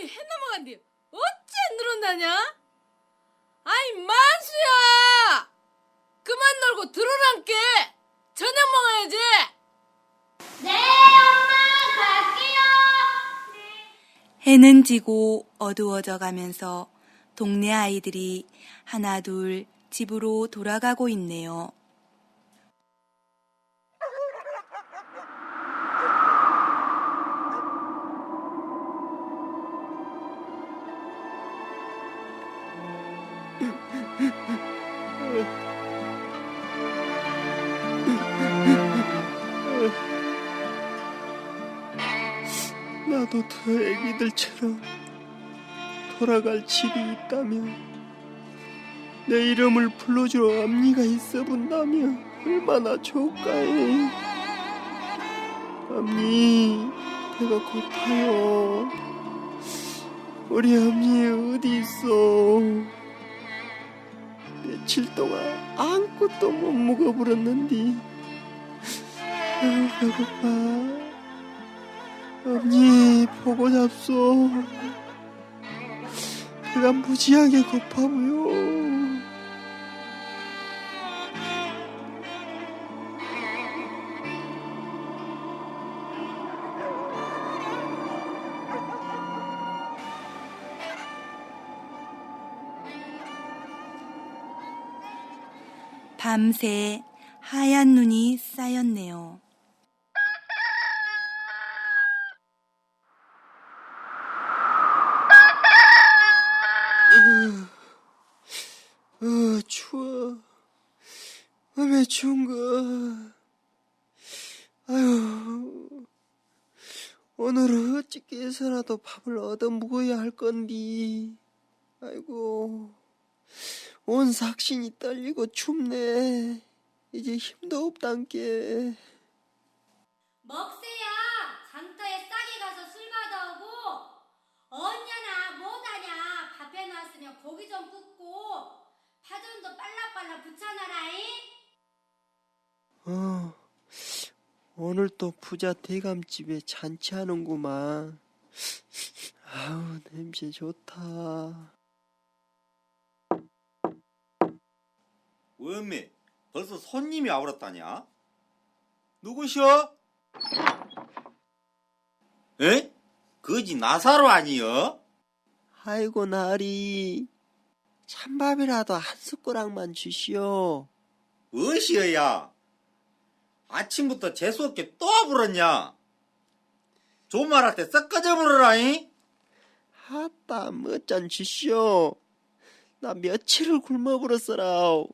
이놈이 해 넘어간디 어찌 안 들어온다냐? 아이 만수야 그만 놀고 들어란께 저녁 먹어야지 네, 엄마, 갈게요. 해는 지고 어두워져 가면서 동네 아이들이 하나 둘 집으로 돌아가고 있네요. 나도 더 애기들처럼 돌아갈 집이 있다면 내 이름을 불러주러 앞니가 있어 본다면 얼마나 좋을까에 앞니 배가 고파요. 우리 앞니 어디 있어? 며칠 동안 아무것도 못 먹어버렸는디. 아유 배고파 언니 보고 잡소 배가 무지하게 고파고요 밤새 하얀 눈이 쌓였네요. 어 추워 왜 추운 거 아유 오늘은 어찌게 해서라도 밥을 얻어 먹어야 할 건디 아이고 온 삭신이 떨리고 춥네 이제 힘도 없단께 먹세요. 장터에 싸게 가서 술 받아오고 언냐나 뭐다냐 밥 해 놨으면 고기 좀 굽고 파전도 빨라빨라 붙여놔라잉. 어, 오늘 또 부자 대감집에 잔치하는구만. 아우, 냄새 좋다. 원매 벌써 손님이 와버렸다냐? 누구셔? 에? 거지 나사로 아니여? 아이고, 나리. 찬밥이라도 한 숟가락만 주시오. 어시여야 아침부터 재수없게 또 와버렸냐? 좋은 말할 때썩 꺼져버려라잉? 아따, 멋잔 주시오. 나 며칠을 굶어버렸어라.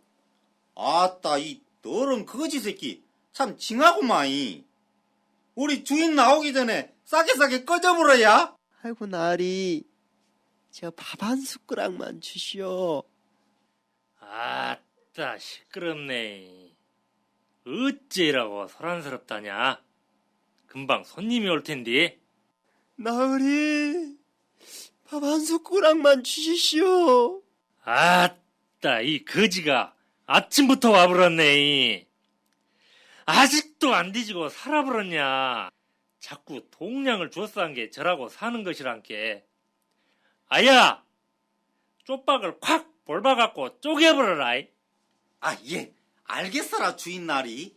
아따 이 더러운 거지 새끼 참 징하구마이 우리 주인 나오기 전에 싸게 싸게 꺼져버려야? 아이고, 나리. 저 밥 한 숟가락만 주시오. 아따 시끄럽네. 어째라고 소란스럽다냐? 금방 손님이 올 텐데. 나으리, 밥 한 숟가락만 주시오. 아따 이 거지가 아침부터 와버렸네. 아직도 안 뒤지고 살아버렸냐? 자꾸 동량을 줬어 한게 저라고 사는 것이란께. 아야, 쪽박을 콱 볼박갖고 쪼개버려라. 이. 아예 알겠어라 주인 날이.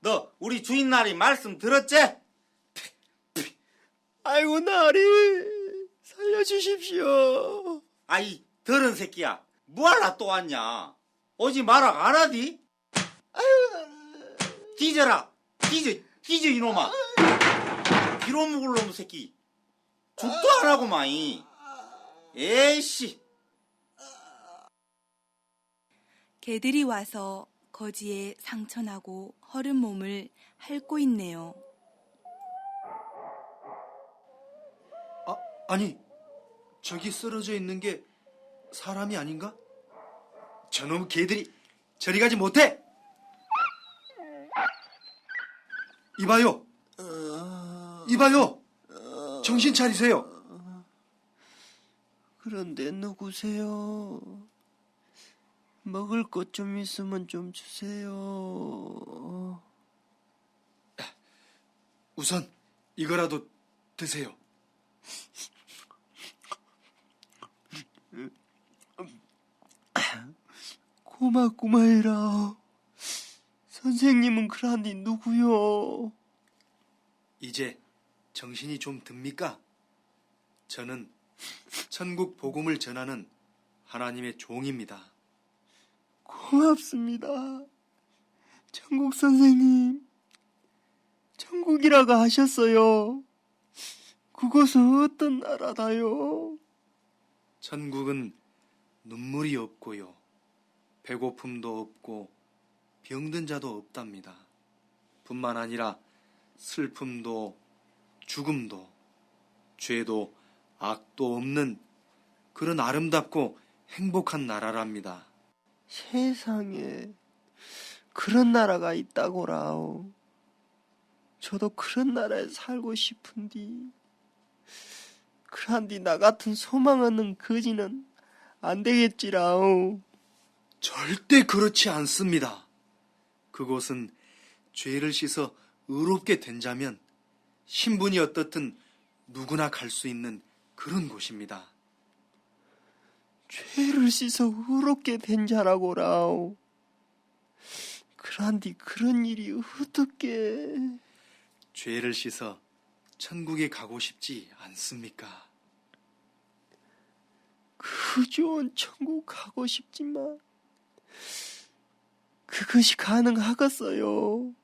너 우리 주인 날이 말씀 들었지? 아이고 나리 살려주십시오. 아이 더런 새끼야. 뭐할라 또 왔냐? 오지 마라 안 하디? 뒤져라. 뒤져 뒤져 이놈아. 비로 묵을 놈 새끼. 죽도 안 하고 마이. 에이씨 개들이 와서 거지의 상처나고 허른 몸을 핥고 있네요. 아, 아니, 저기 쓰러져 있는 게 사람이 아닌가? 저놈 개들이 저리 가지 못해! 이봐요! 이봐요! 정신 차리세요! 그런데 누구세요? 먹을 것 좀 있으면 좀 주세요. 우선 이거라도 드세요. 고맙구마이라. 선생님은 그란디 누구요? 이제 정신이 좀 듭니까? 저는 천국 복음을 전하는 하나님의 종입니다. 고맙습니다. 천국 선생님. 천국이라고 하셨어요. 그곳은 어떤 나라다요? 천국은 눈물이 없고요. 배고픔도 없고 병든 자도 없답니다. 뿐만 아니라 슬픔도 죽음도 죄도 악도 없는 그런 아름답고 행복한 나라랍니다. 세상에 그런 나라가 있다고라오. 저도 그런 나라에 살고 싶은디. 그란디 나 같은 소망 없는 거지는 안 되겠지라오. 절대 그렇지 않습니다. 그곳은 죄를 씻어 의롭게 된 자면 신분이 어떻든 누구나 갈 수 있는 그런 곳입니다. 죄를 씻어 의롭게 된 자라고라오. 그란디 그런 일이 어떻게? 죄를 씻어 천국에 가고 싶지 않습니까? 그 좋은 천국 가고 싶지만 그것이 가능하겠어요.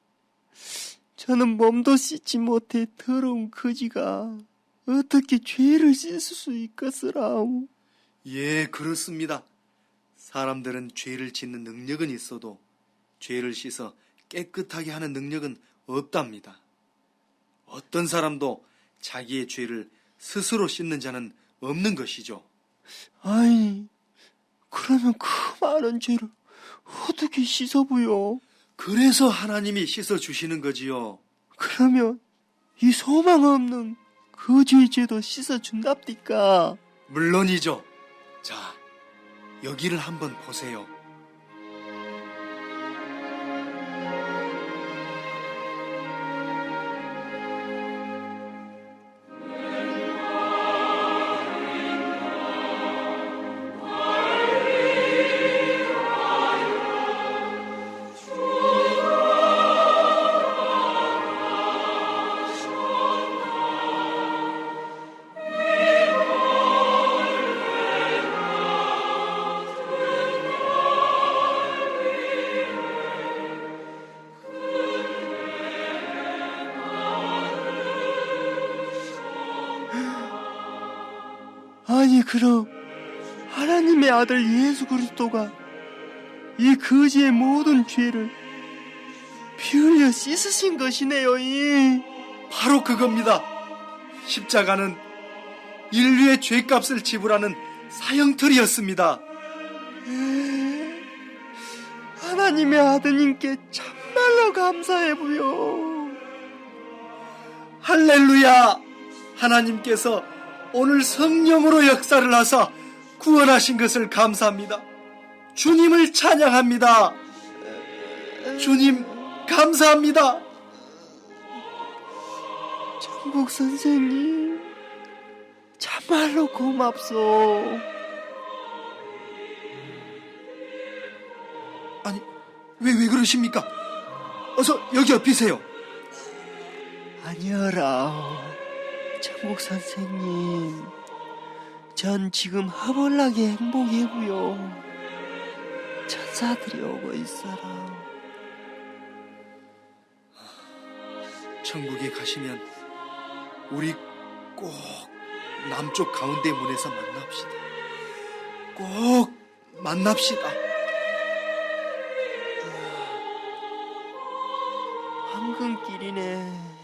저는 몸도 씻지 못해 더러운 거지가 어떻게 죄를 씻을 수 있겠으라오. 예, 그렇습니다. 사람들은 죄를 짓는 능력은 있어도 죄를 씻어 깨끗하게 하는 능력은 없답니다. 어떤 사람도 자기의 죄를 스스로 씻는 자는 없는 것이죠. 아이, 그러면 그 많은 죄를 어떻게 씻어부요? 그래서 하나님이 씻어 주시는 거지요. 그러면 이 소망 없는 거지의 죄도 씻어준답니까? 물론이죠. 자, 여기를 한번 보세요. 아니 그럼 하나님의 아들 예수 그리스도가 이 거지의 모든 죄를 피 흘려 씻으신 것이네요. 이. 바로 그겁니다. 십자가는 인류의 죄값을 지불하는 사형틀이었습니다. 에, 하나님의 아드님께 참말로 감사해부요. 할렐루야! 하나님께서 오늘 성령으로 역사를 하사 구원하신 것을 감사합니다. 주님을 찬양합니다. 주님, 감사합니다. 천국 선생님, 참말로 고맙소. 아니, 왜, 왜 그러십니까? 어서 여기 엎이세요. 아니어라, 천국 선생님. 전 지금 허벌나게 행복해부요. 천사들이 오고 있어라. 천국에 가시면 우리 꼭 남쪽 가운데 문에서 만납시다. 꼭 만납시다. 황금길이네.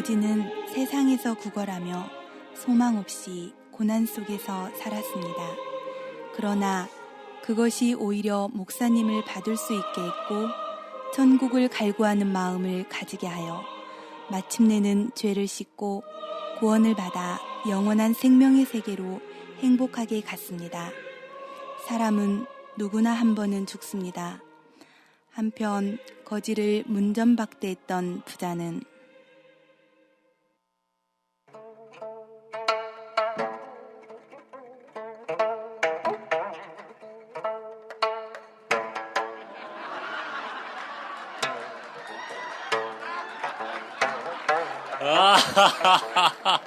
거지는 세상에서 구걸하며 소망 없이 고난 속에서 살았습니다. 그러나 그것이 오히려 목사님을 받을 수 있게 했고 천국을 갈구하는 마음을 가지게 하여 마침내는 죄를 씻고 구원을 받아 영원한 생명의 세계로 행복하게 갔습니다. 사람은 누구나 한 번은 죽습니다. 한편 거지를 문전박대했던 부자는 아,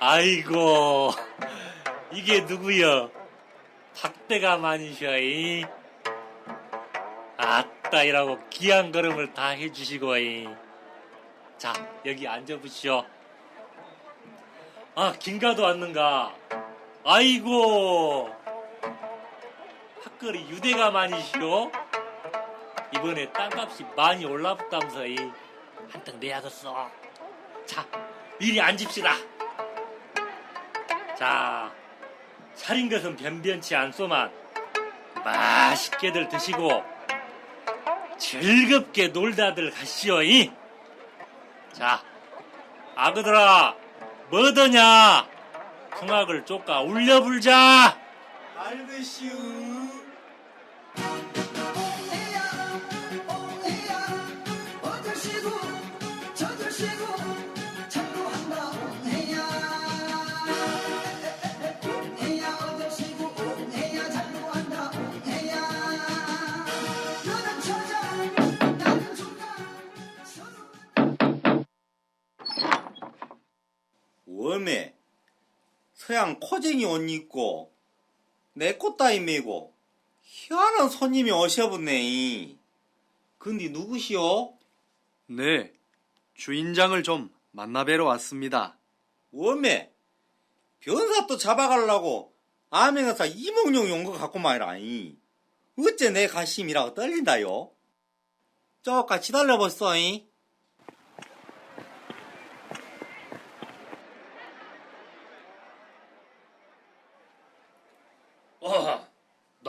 아이고, 이게 누구여? 박대가 많으셔, 이. 아따, 이라고 귀한 걸음을 다 해주시고, 이. 자, 여기 앉아보시오. 아, 김가도 왔는가? 아이고, 학거리 유대가 많으시오? 이번에 땅값이 많이 올라붙다면서, 이. 한턱 내야겠어. 자, 이리 앉읍시다. 자, 차린 것은 변변치 않소만 맛있게들 드시고 즐겁게 놀다들 가시오이. 자, 아그들아, 뭐더냐? 풍악을 쫓가 울려 불자. 알겠슈. 웜 서양 코쟁이 옷 입고 내 꽃다이 메고 희한한 손님이 오셔붙네. 근데 누구시오? 네, 주인장을 좀 만나뵈러 왔습니다. 웜에 변사 또 잡아가려고 암행어사 이몽룡 온것 같고 말이라니. 어째 내 가심이라고 떨린다요? 쪼까 기다려봤어잉.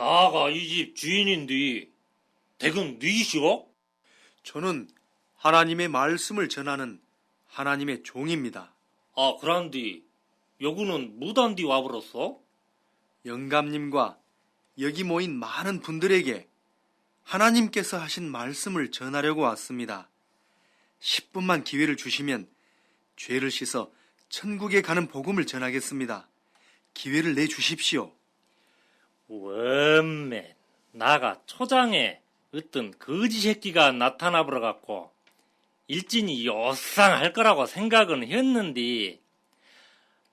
아, 이 집 주인인데 대금 니시오? 저는 하나님의 말씀을 전하는 하나님의 종입니다. 아, 그란디 여구는 무단디 와버렸어? 영감님과 여기 모인 많은 분들에게 하나님께서 하신 말씀을 전하려고 왔습니다. 10분만 기회를 주시면 죄를 씻어 천국에 가는 복음을 전하겠습니다. 기회를 내 주십시오. 원맨 나가 초장에 어떤 거지 새끼가 나타나 버려갖고 일진이 요상할 거라고 생각은 했는데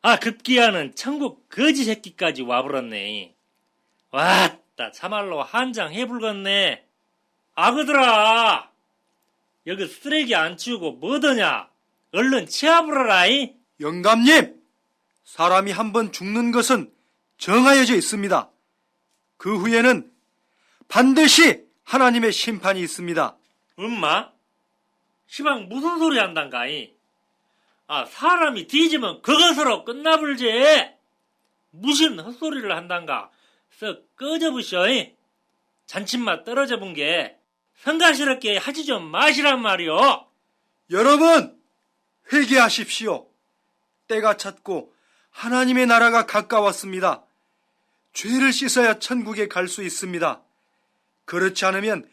아 급기야는 천국 거지 새끼까지 와버렸네 왔다 참말로 한장 해불겠네 아그들아 여기 쓰레기 안 치우고 뭐더냐 얼른 치아부러라이 영감님! 사람이 한 번 죽는 것은 정하여져 있습니다. 그 후에는 반드시 하나님의 심판이 있습니다. 엄마? 시방 무슨 소리 한단가이? 아, 사람이 뒤지면 그것으로 끝나불지. 무슨 헛소리를 한단가. 썩 꺼져부셔. 잔칫맛 떨어져 본 게 성가스럽게 하지 좀 마시란 말이오. 여러분, 회개하십시오. 때가 찼고 하나님의 나라가 가까웠습니다. 죄를 씻어야 천국에 갈 수 있습니다. 그렇지 않으면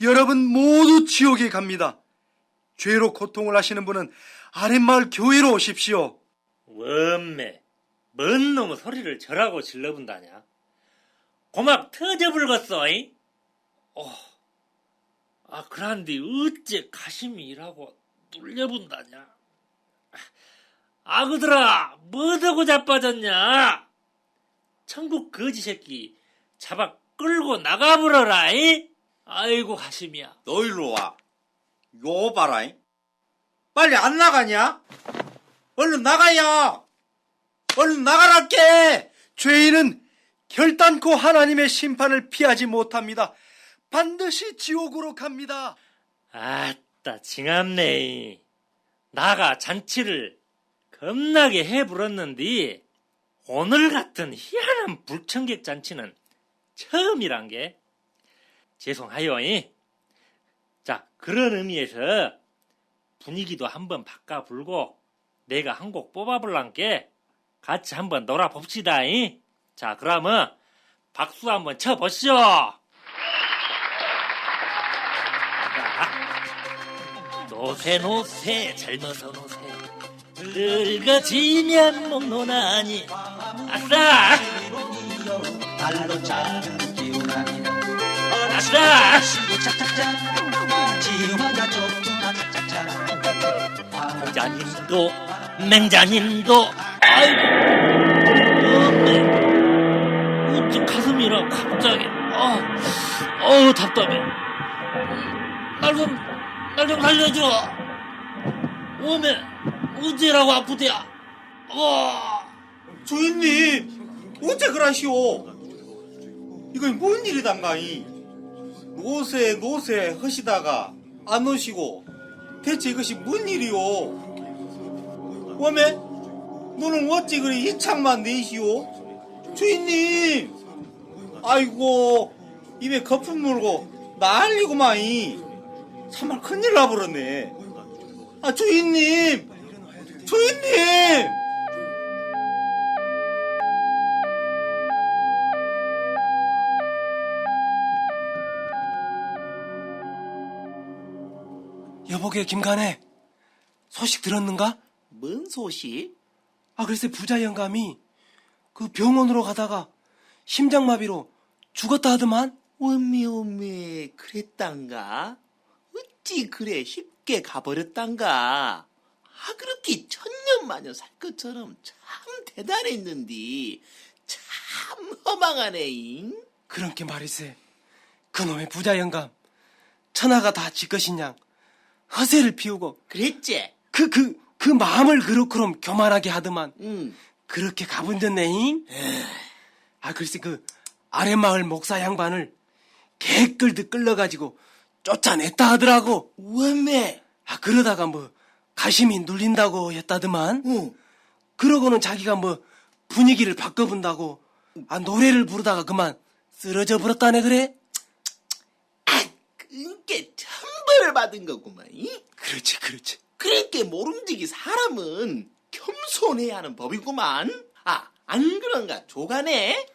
여러분 모두 지옥에 갑니다. 죄로 고통을 하시는 분은 아랫마을 교회로 오십시오. 원매, 뭔 놈의 소리를 저라고 질러본다냐? 고막 터져불겠어, 이? 어, 아, 그란디 어째 가심이 일하고 눌려본다냐? 아 그들아, 뭐더고 자빠졌냐? 천국 거지 새끼 잡아 끌고 나가버려라, 이? 아이고, 가심이야. 너 일로 와. 요 봐라. 빨리 안 나가냐? 얼른 나가야! 얼른 나가랄게! 죄인은 결단코 하나님의 심판을 피하지 못합니다. 반드시 지옥으로 갑니다. 아따, 징합네. 나가 잔치를 겁나게 해불었는데, 오늘 같은 희한한 불청객 잔치는 처음이란 게, 죄송하요, 이. 자, 그런 의미에서 분위기도 한번 바꿔 불고 내가 한 곡 뽑아볼란게 같이 한번 놀아봅시다. 잉? 자, 그러면 박수 한번 쳐보시죠. 자, 노세 노세 젊어서 노세 늙어지면 못노나니 아싸. 아싸. 부자님도 맹자님도. 아이고. 어메. 어찌 가슴이랑 갑자기. 어, 어우 답답해. 날좀날좀 살려줘. 어메. 어째라고 아프대야. 어 주인님 어째 그러시오? 이거 뭔 일이단가이? 노세 노세 하시다가 안 오시고 대체 이것이 뭔 일이오? 어메? 너는 어찌 그리 이창만 내시오? 주인님! 아이고 입에 거품 물고 난리구마이. 참말 큰일 나버렸네. 아 주인님! 주인님 여보게 김간에 소식 들었는가? 뭔 소식? 아 글쎄 부자 영감이 그 병원으로 가다가 심장마비로 죽었다 하더만 오메 오메 그랬단가? 어찌 그래 쉽게 가버렸단가? 아 그렇게 천년마녀 살 것처럼 참 대단했는디 참 허망하네잉 그런 게 말이세 그놈의 부자 영감 천하가 다 지 것이냐 허세를 피우고 그랬지? 그 그 그 마음을 그렇게럼 교만하게 하더만 응 그렇게 가본졌네잉 아 글쎄 그 아랫마을 목사 양반을 개끌듯 끌러가지고 쫓아냈다 하더라고. 오메 아 그러다가 뭐 가심이 눌린다고 했다더만. 응. 그러고는 자기가 뭐 분위기를 바꿔본다고 아 노래를 부르다가 그만 쓰러져 버렸다네 그래? 그게 천벌을 받은 거구만 이? 그렇지 그렇지 그렇게 모름지기 사람은 겸손해야 하는 법이구만 아 안 그런가 조가네?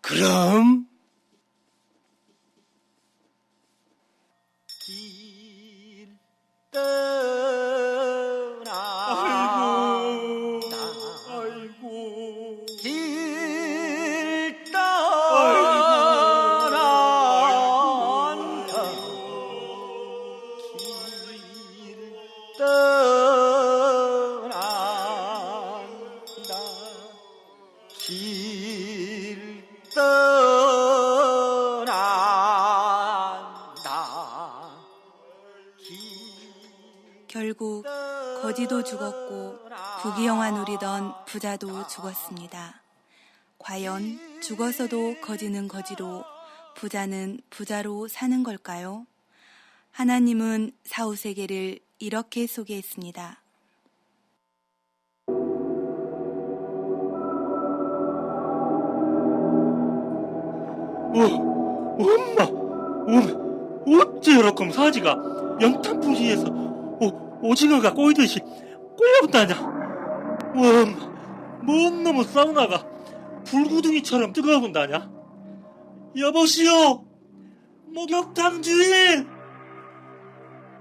그럼 길 떠나 죽었습니다. 과연 죽어서도 거지는 거지로 부자는 부자로 사는 걸까요? 하나님은 사후세계를 이렇게 소개했습니다. 어, 엄마, 엄마, 어째 이렇게 사지가 연탄부지에서 오, 오징어가 꼬이듯이 꼬여붙다냐? 엄마, 뭔 놈의 사우나가 불구덩이처럼 뜨거운다냐? 여보시오, 목욕탕 주인,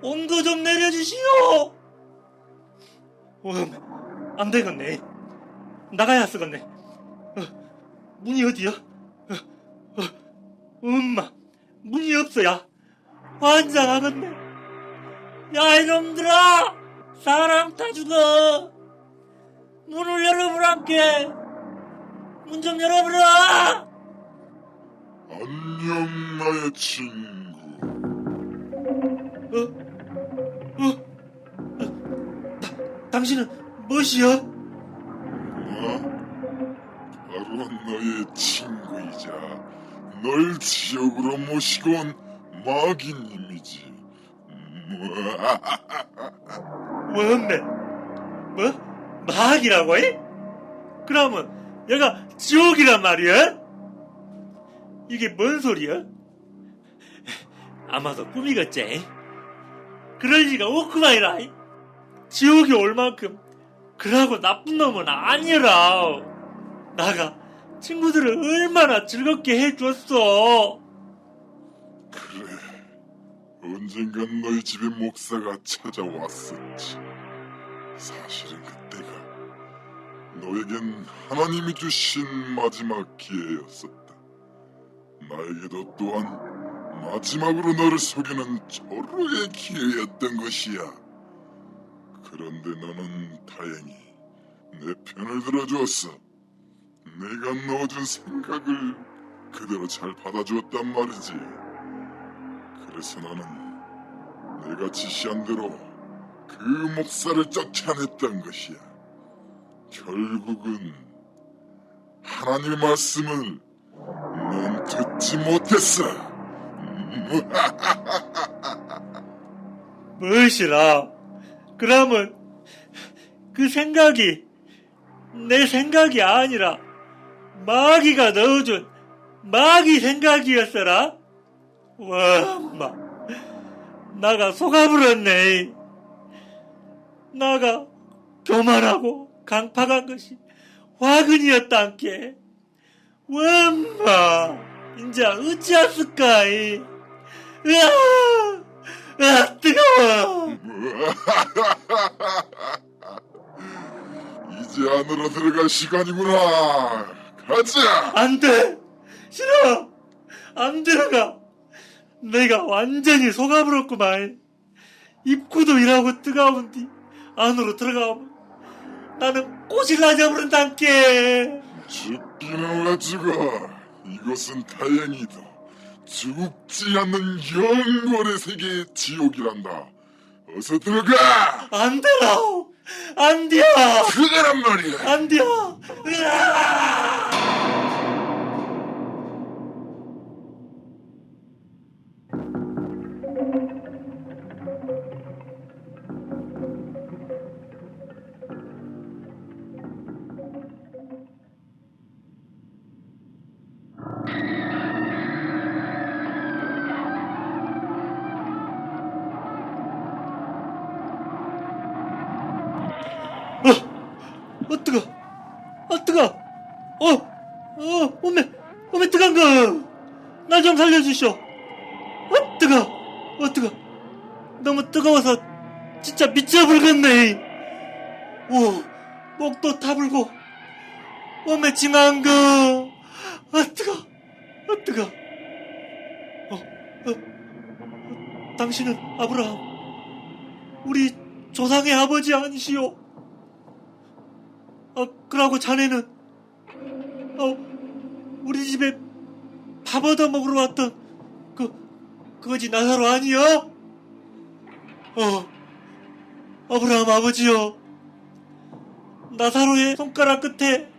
온거 좀 내려주시오. 엄마, 안 되겠네. 나가야 쓰겠네. 어, 문이 어디야? 엄마, 문이 없어야 환장하겠네. 야, 이놈들아! 사람 다 죽어! 문을 열어보란께! 문 좀 열어보라! 안녕 나의 친구 어? 어? 어? 다, 당신은 무엇이여? 나 바로 너의 친구이자 널 지역으로 모시고 온 마귀님이지 뭔데? 뭐? 마학이라고 해? 그러면 얘가 지옥이란 말이야? 이게 뭔 소리야? 아마도 꿈이겠지? 그럴 리가 없구만이라. 지옥에 올 만큼 그러고 나쁜 놈은 아니라. 나가 친구들을 얼마나 즐겁게 해줬어. 그래. 언젠간 너희 집에 목사가 찾아왔었지. 사실은 그때가 너에겐 하나님이 주신 마지막 기회였었다. 나에게도 또한 마지막으로 너를 속이는 절호의 기회였던 것이야. 그런데 너는 다행히 내 편을 들어주었어. 내가 넣어준 생각을 그대로 잘 받아주었단 말이지. 그래서 나는 내가 지시한 대로 그 목사를 쫓아냈던 것이야. 결국은 하나님의 말씀을 넌 듣지 못했어. 무엇이라? 그러면 그 생각이 내 생각이 아니라 마귀가 넣어준 마귀 생각이었어라? 와, 마, 나가 속아버렸네. 나가 교만하고 강팍한 것이 화근이었단께. 와마, 이제 어찌하을까? 으아, 으아, 뜨거워. 이제 안으로 들어갈 시간이구나. 가자. 안 돼! 싫어! 안 들어가! 내가 완전히 속아버렸구만. 입구도 일하고 뜨거운디 안으로 들어가면 나는 꽃이 나져버린단께. 죽기는 왜 죽어? 이것은 다행히도 죽지 않는 영원의 세계의 지옥이란다. 어서 들어가! 안 되라! 안 돼! 그거란 말이야! 안 돼! 으아! 뜨거! 어, 어, 어메, 어메, 뜨거운 거! 날좀 살려주시오! 어, 뜨거! 어, 뜨거! 너무 뜨거워서 진짜 미쳐버리겠네! 오, 목도 타불고, 어메, 징한 거! 아, 뜨거! 아, 뜨거! 어, 어, 어, 당신은 아브라함, 우리 조상의 아버지 아니시오? 어, 그러고 자네는, 어, 우리 집에 밥 얻어 먹으러 왔던, 그, 그거지 나사로 아니여? 어, 아브라함 아버지여. 나사로의 손가락 끝에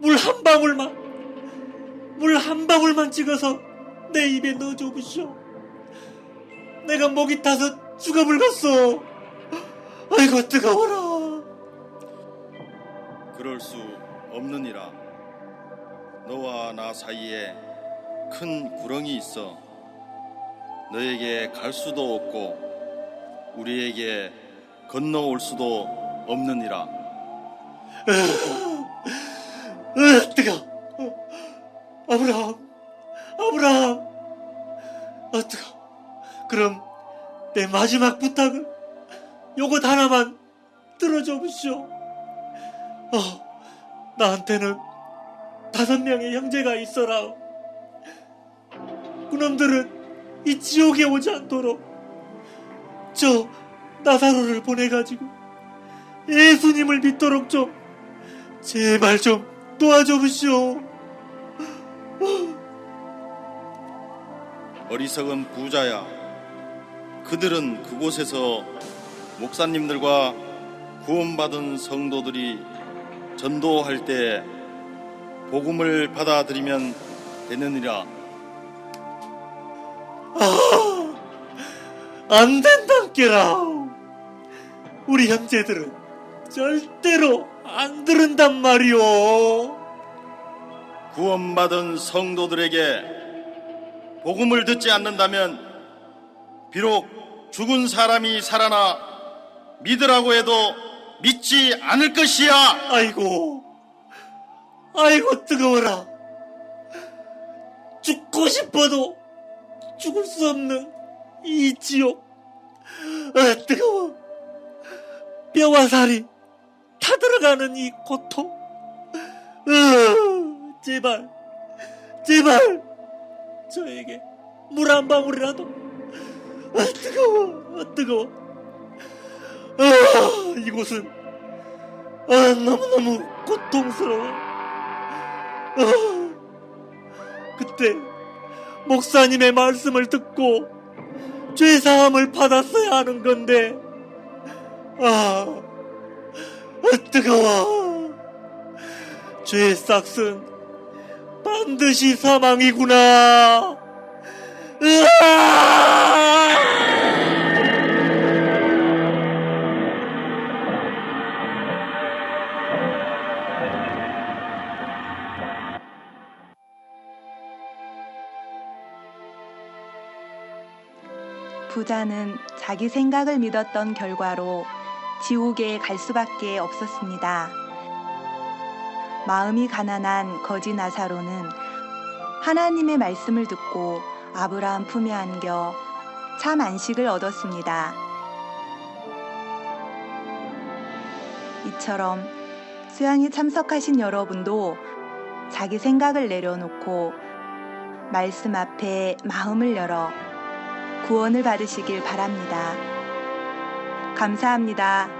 물 한 방울만, 물 한 방울만 찍어서 내 입에 넣어줘 보시오. 내가 목이 타서 죽어불겠어. 아이고, 뜨거워라. 그럴 수 없느니라. 너와 나 사이에 큰 구렁이 있어 너에게 갈 수도 없고 우리에게 건너올 수도 없느니라. 으, 뜨거. 어, 아브라함, 아브라함. 아, 뜨거. 그럼 내 마지막 부탁은 요것 하나만 들어줘 보시오. 어, 나한테는 다섯 명의 형제가 있어라. 그놈들은 이 지옥에 오지 않도록 저 나사로를 보내가지고 예수님을 믿도록 좀 제발 좀 도와줘 보시오. 어리석은 부자야. 그들은 그곳에서 목사님들과 구원받은 성도들이 전도할 때 복음을 받아들이면 되느니라. 아, 안 된다께라. 우리 형제들은 절대로 안 들은단 말이오. 구원받은 성도들에게 복음을 듣지 않는다면 비록 죽은 사람이 살아나 믿으라고 해도 믿지 않을 것이야. 아이고, 아이고, 뜨거워라. 죽고 싶어도 죽을 수 없는 이 지옥. 아, 뜨거워. 뼈와 살이 타들어가는 이 고통. 어, 제발, 제발, 저에게 물 한 방울이라도. 아, 뜨거워, 아, 뜨거워. 아, 이곳은 아, 너무너무 고통스러워. 아, 그때 목사님의 말씀을 듣고 죄사함을 받았어야 하는 건데, 아, 아 뜨거워. 죄의 싹은 반드시 사망이구나. 으아! 부자는 자기 생각을 믿었던 결과로 지옥에 갈 수밖에 없었습니다. 마음이 가난한 거지 나사로는 하나님의 말씀을 듣고 아브라함 품에 안겨 참 안식을 얻었습니다. 이처럼 수양에 참석하신 여러분도 자기 생각을 내려놓고 말씀 앞에 마음을 열어 구원을 받으시길 바랍니다. 감사합니다.